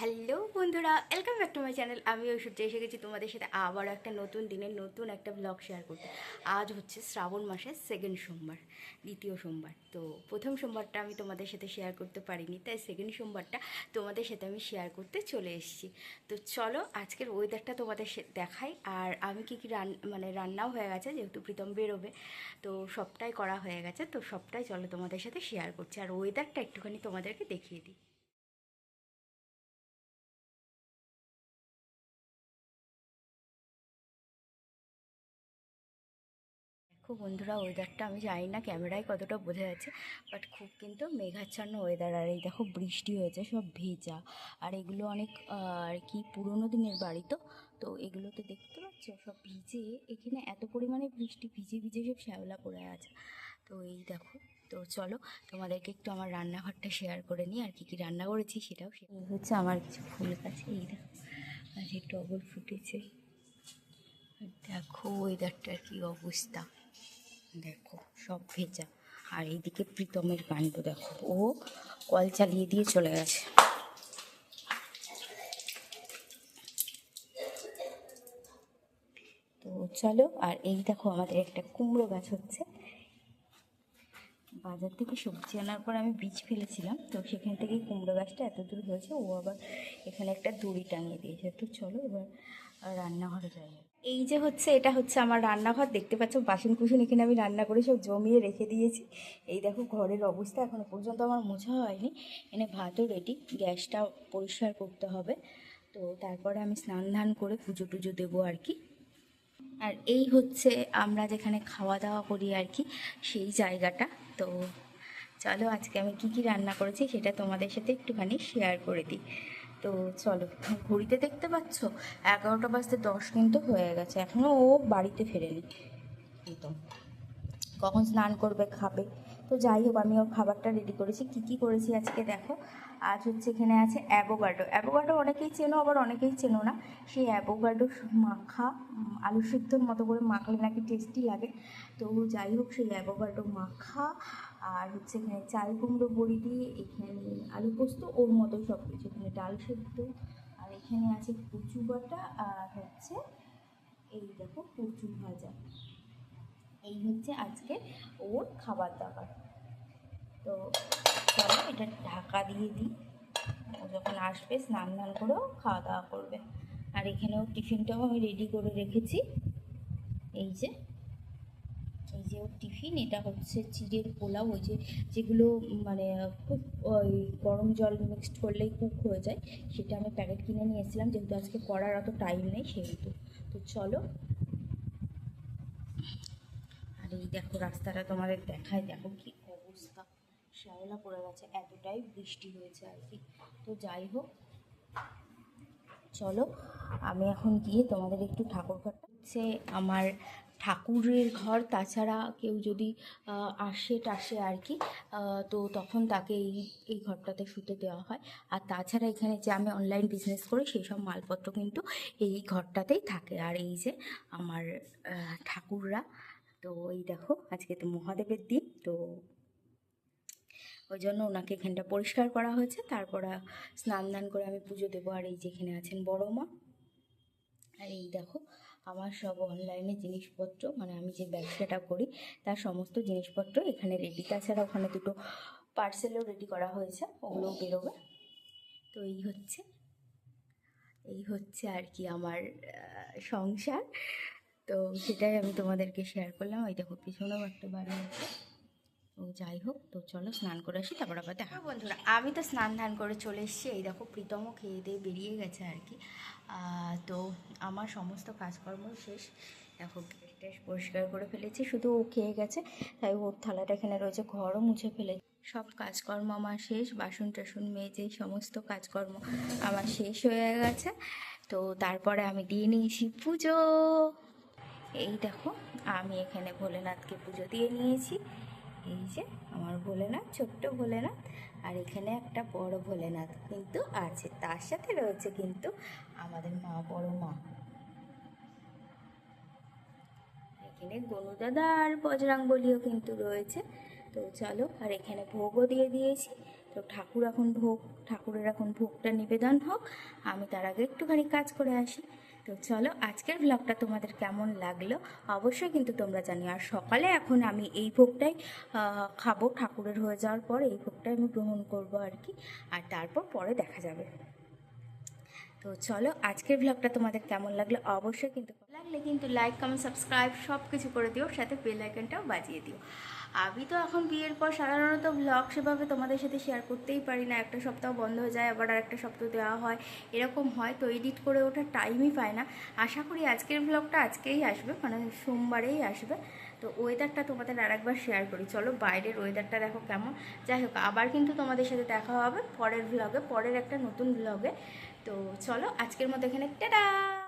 Hello বন্ধুরা welcome back to my channel আমি ঐশ্বর্য, এসে গেছি তোমাদের সাথে আবার একটা নতুন দিনের নতুন একটা ব্লগ শেয়ার করতে। আজ হচ্ছে শ্রাবণ মাসের সেকেন্ড সোমবার, দ্বিতীয় সোমবার। তো প্রথম সোমবারটা আমি তোমাদের সাথে শেয়ার করতে পারিনি, তাই সেকেন্ড সোমবারটা তোমাদের সাথে আমি শেয়ার করতে চলে এসেছি। তো চলো আজকের ওয়েদারটা তোমাদের দেখাই, আর আমি কি কি রান মানে রান্নাও হয়ে গেছে, যেহেতু প্রীতম বেরোবে, তো সবটাই করা হয়ে গেছে, তো সবটাই চলো তোমাদের সাথে শেয়ার করছি। আর ওয়েদারটা একটুখানি তোমাদেরকে দেখিয়ে দিই। দেখো বন্ধুরা ওয়েদারটা আমি জানি না ক্যামেরায় কতটা বোঝা যাচ্ছে বাট খুব কিন্তু মেঘাচ্ছন্ন ওয়েদার আর এই দেখো বৃষ্টি হয়েছে, সব ভেজা। আর এগুলো অনেক আর কি পুরোনো দিনের বাড়ি তো তো এগুলোতে দেখতে পাচ্ছ, সব ভিজে, এখানে এত পরিমাণে বৃষ্টি, ভিজে ভিজে সব শ্যাওলা পড়ে আছে। তো এই দেখো, তো চলো তোমাদেরকে একটু আমার রান্নাঘরটা শেয়ার করে নিই, আর কি কি রান্না করেছি সেটাও এই হচ্ছে আমার কিছু ফুল গাছে, এই দেখো, আর যে টগর ফুটেছে। দেখো ওয়েদারটার কি অবস্থা। দেখো, সব ভেজা। আর এইদিকে প্রীতমের কাণ্ড, দেখো। ও কল চালিয়ে দিয়ে চলে গেছে। তো চলো, আর এই দেখো আমাদের একটা কুমড়ো গাছ হচ্ছে। বাজার থেকে সবজি আনার পর আমি বীজ ফেলেছিলাম, তো সেখান থেকেই কুমড়ো গাছটা এত দূর হয়েছে, ও আবার এখানে একটা দড়ি টাঙিয়ে দিয়েছে। তো চলো এবার রান্নাঘরে যাই। এই যে হচ্ছে, এটা হচ্ছে আমার রান্নাঘর। দেখতে পাচ্ছ, বাসন কুসন এখানে আমি রান্না করে সব জমিয়ে রেখে দিয়েছি। এই দেখো, ঘরের অবস্থা এখনও পর্যন্ত আমার মোছা হয়নি। এনে ভাতও রেডি গ্যাসটা পরিষ্কার করতে হবে। তো তারপরে আমি স্নান ধান করে পুজো টুজো দেবো আর কি। আর এই হচ্ছে, আমরা যেখানে খাওয়া দাওয়া করি আর কি, সেই জায়গাটা। তো চলো, আজকে আমি কি কি রান্না করেছি সেটা তোমাদের সাথে একটুখানি শেয়ার করে দিই। তো চলো, ঘড়িতে দেখতে পাচ্ছ? এগারোটা বাজতে দশ কিন্তু হয়ে গেছে। এখনও ও বাড়িতে ফেরেনি। একদম কখন স্নান করবে, খাবে? তো যাই হোক, আমি ওর খাবারটা রেডি করেছি। কি কি করেছি আজকে দেখো? আজ হচ্ছে এখানে আছে অ্যাভোগাডো অ্যাভোগাডো অনেকেই চেনো, আবার অনেকেই চেনো না। সেই অ্যাভোগাডো মাখা আলু সিদ্ধর মতো করে মাখলে নাকি টেস্টি লাগে। তো যাই হোক, সেই অ্যাভোগাডো মাখা আর হচ্ছে এখানে চাল কুমড়ো বড়ি দিয়ে এখানে আলু পোস্ত ওর মতো সব কিছু এখানে ডাল সেদ্ধ। আর এখানে আছে কচু বাটা আর হচ্ছে এই দেখো কচু ভাজা। এই হচ্ছে আজকে ওর খাবার দাবার। তো চলো এটা ঢাকা দিয়ে দিই। ও যখন আসবে স্নান ধান করেও খাওয়া দাওয়া করবে। আর এখানেও টিফিনটাও আমি রেডি করে রেখেছি। এই যে যে টিফিন, এটা হচ্ছে চিড়ের পোলাও, ওই যে যেগুলো মানে খুব, ওই গরম জল মিক্সড করলেই কুক হয়ে যায়, সেটা আমি প্যাকেট কিনে নিয়ে এসেছিলাম, যেহেতু আজকে করার অত টাইম নেই, সেহেতু। তো চলো। আর এই দেখো, রাস্তাটা তোমাদের দেখায়, দেখো কি অবস্থা। শ্যাওলা পড়ে গেছে, এতটাই বৃষ্টি হয়েছে আর কি। তো যাই হোক, চলো, আমি এখন গিয়ে তোমাদের একটু ঠাকুর ঘরটা হচ্ছে আমার ঠাকুরের ঘর, তাছাড়া কেউ যদি আসে টাসে আর কি তো তখন তাকে এই এই ঘরটাতে শুতে দেওয়া হয়। আর তাছাড়া এখানে যে আমি অনলাইন বিজনেস করি, সেই সব মালপত্র কিন্তু এই ঘরটাতেই থাকে। আর এই যে আমার ঠাকুররা, তো এই দেখো, আজকে তো মহাদেবের দিন, তো ওই জন্য ওনাকে এখানটা পরিষ্কার করা হয়েছে। তারপর স্নান দান করে আমি পুজো দেবো। আর এই যেখানে আছেন বড় মা, আর এই দেখো আমার সব অনলাইনে জিনিসপত্র মানে আমি যে ব্যবসাটা করি, তার সমস্ত জিনিসপত্র এখানে রেডি তাছাড়া ওখানে দুটো পার্সেলও রেডি করা হয়েছে ওগুলোও বেরোবে। তো এই হচ্ছে এই হচ্ছে আর কি আমার সংসার। তো সেটাই আমি তোমাদেরকে শেয়ার করলাম। ওই দেখো, পিছনেও একটা বাড়ি আছে। তো যাই হোক তো চলো স্নান করে আসি তারপর আবার দেখা হবে। বন্ধুরা আমি তো স্নান ধান করে চলে এসেছি এই দেখো প্রীতমও খেয়ে দিয়ে বেরিয়ে গেছে আর কি। তো আমার সমস্ত কাজকর্ম শেষ। দেখো গ্যাস পরিষ্কার করে ফেলেছি শুধু ও খেয়ে গেছে তাই ওর থালাটা এখানে রয়েছে ঘরও মুছে ফেলে সব কাজকর্ম আমার শেষ বাসন টাসন মেজে সমস্ত কাজকর্ম আমার শেষ হয়ে গেছে। তো তারপরে আমি দিয়ে নিয়েছি পুজো। এই দেখো আমি এখানে ভোলেনাথকে পুজো দিয়ে নিয়েছি। এই যে আমার ভোলেনাথ, ছোট্ট ভোলেনাথ আর এখানে একটা বড় ভোলেনাথ কিন্তু আছে। তার সাথে রয়েছে কিন্তু আমাদের মা, বড় মা। এখানে গনুদাদা আর বজরাং বলিও কিন্তু রয়েছে। তো চলো, আর এখানে ভোগও দিয়ে দিয়েছি। তো ঠাকুর এখন ভোগ, ঠাকুরের এখন ভোগটা নিবেদন হোক। আমি তার আগে একটুখানি কাজ করে আসি। তো চলো আজকের ব্লগটা তোমাদের কেমন লাগল? অবশ্যই কিন্তু তোমরা জানি আর সকালে এখন আমি এই ভোগটাই খাব। ঠাকুরের হয়ে যাওয়ার পর এই ভোগটাই আমি গ্রহণ করব আর কি। আর তারপর পরে দেখা যাবে। তো চলো আজকের ব্লগটা তোমাদের কেমন লাগল? অবশ্যই কিন্তু লাগলে কিন্তু লাইক কমেন্ট সাবস্ক্রাইব সব কিছু করে দিও, সাথে বেল আইকনটাও বাজিয়ে দিও। আমি তো এখন বিয়ের পর সাধারণত ব্লগ সেভাবে তোমাদের সাথে শেয়ার করতেই পারি না। একটা সপ্তাহ বন্ধ হয়ে যায়, আবার একটা সপ্তাহ দেওয়া হয়, এরকম হয়, তো এডিট করে ওঠার টাইমই পায় না। আশা করি আজকের ব্লগটা আজকেই আসবে মানে সোমবারেই আসবে। তো ওয়েদারটা তোমাদের আরেকবার শেয়ার করি। চলো বাইরের ওয়েদারটা দেখো কেমন। যাই হোক, আবার কিন্তু তোমাদের সাথে দেখা হবে পরের ব্লগে পরের একটা নতুন ব্লগে তো চলো আজকের মতো এখানে টাটা!